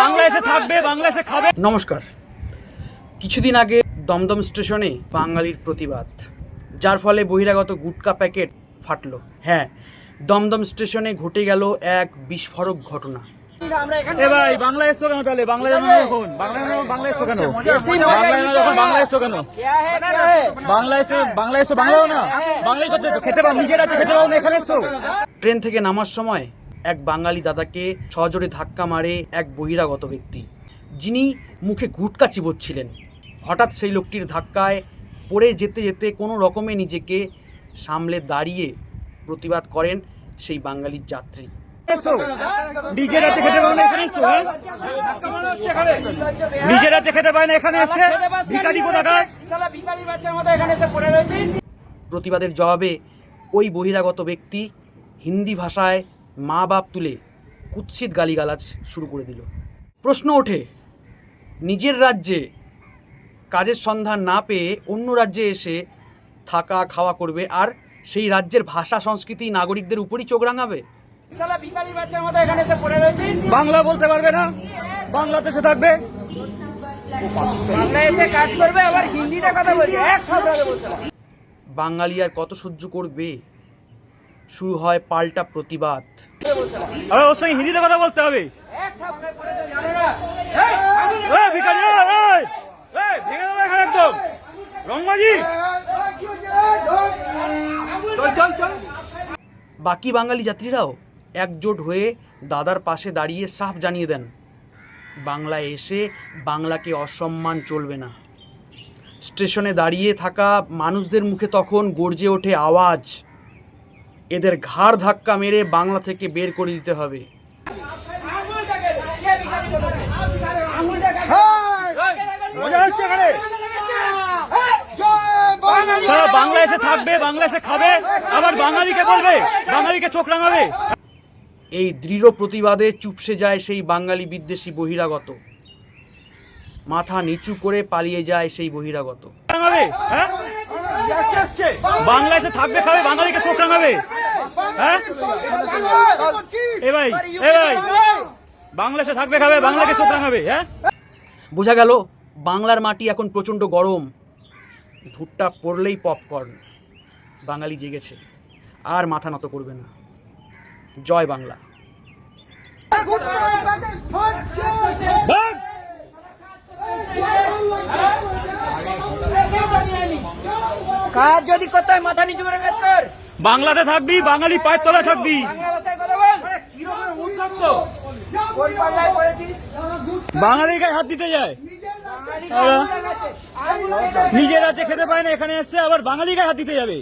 বাংলাদেশে থাকবে বাংলাদেশে খাবে। নমস্কার। কিছুদিন আগে দমদম স্টেশনে বাঙালির প্রতিবাদ যার ফলে বহিরাগত গুটকা প্যাকেট ফাটলো। হ্যাঁ দমদম স্টেশনে ঘটে গেল এক বিস্ফোরক ঘটনা। এ ভাই কেন তাহলে? বাংলা জানো না এখন? বাংলা জানো বাংলা কেন? বাংলা জানো যখন বাংলা এসছো কেন? বাংলা এসছো বাংলা বাংলাও না বাংলাই করতে খেতে পাও নিজের আছে খেতে পাও না এখানে ট্রেন থেকে নামার সময় এক বাঙালি দাদাকে সজোরে ধাক্কা মারে এক বহিরাগত ব্যক্তি যিনি মুখে গুটকা চিবোচ্ছিলেন। হঠাৎ সেই লোকটির ধাক্কায় পড়ে যেতে যেতে কোনো রকমে নিজেকে সামলে দাঁড়িয়ে প্রতিবাদ করেন সেই বাঙালির যাত্রী। নিজের আছে খেতে পাও না এখানে এসছো হ্যাঁ? নিজের খেতে পায় না এখানে এসছে ভিখারি কোথাকার? প্রতিবাদের জবাবে ওই বহিরাগত ব্যক্তি হিন্দি ভাষায় মা বাপ তুলে কুৎসিত গালিগালাজ শুরু করে দিল। প্রশ্ন ওঠে নিজের রাজ্যে কাজের সন্ধান না পেয়ে অন্য রাজ্যে এসে থাকা খাওয়া করবে আর সেই রাজ্যের ভাষা সংস্কৃতি নাগরিকদের উপরই চোখ রাঙাবে? বাংলা বলতে পারবে না? বাংলাদেশে থাকবে? কাজ করবে আবার হিন্দিতে কথা বলবে। এক খাবড়াবে বসে বাঙালি আর কত সহ্য করবে? শুরু হয় পাল্টা প্রতিবাদ। আরে ওর সঙ্গে হিন্দিতে কথা বলতে হবে। একদম। বাকি বাঙালি যাত্রীরাও একজোট হয়ে দাদার পাশে দাঁড়িয়ে সাফ জানিয়ে দেন। বাংলায় এসে বাংলাকে অসম্মান চলবে না। স্টেশনে দাঁড়িয়ে থাকা মানুষদের মুখে তখন গর্জে ওঠে আওয়াজ। এদের ঘাড় ধাক্কা মেরে বাংলা থেকে বের করে দিতে হবে। সারা বাংলাদেশে থাকবে বাংলাদেশে খাবে আবার বাঙালিকে বলবে বাঙালিকে চোখ রাঙাবে। এই দৃঢ় প্রতিবাদে চুপসে যায় সেই বাঙালি বিদ্বেষী বহিরাগত। মাথা নিচু করে পালিয়ে যায় সেই বহিরাগত। হ্যাঁ? বাংলাদেশে থাকবে খাবে বাঙালিকে চোখ রাঙাবে। হ্যাঁ? এ ভাই এ ভাই। বাংলাদেশে থাকবে খাবে বাংলাকে চোখ রাঙাবে হ্যাঁ? বোঝা গেল বাংলার মাটি এখন প্রচণ্ড গরম। ভুট্টা পড়লেই পপকর্ন। বাঙালি জেগেছে আর মাথা নত করবে না। জয় বাংলা। কাজ যদি করতে হয় মাথা নিচু করে কাজ কর। বাংলাতে থাকবি, বাঙালি পায়ের তলায় থাকবি। বাঙালির গায়ে হাত দিতে যায়। নিজের আছে খেতে পায় না, এখানে এসছে আবার বাঙালি গায়ে হাত দিতে যাবে।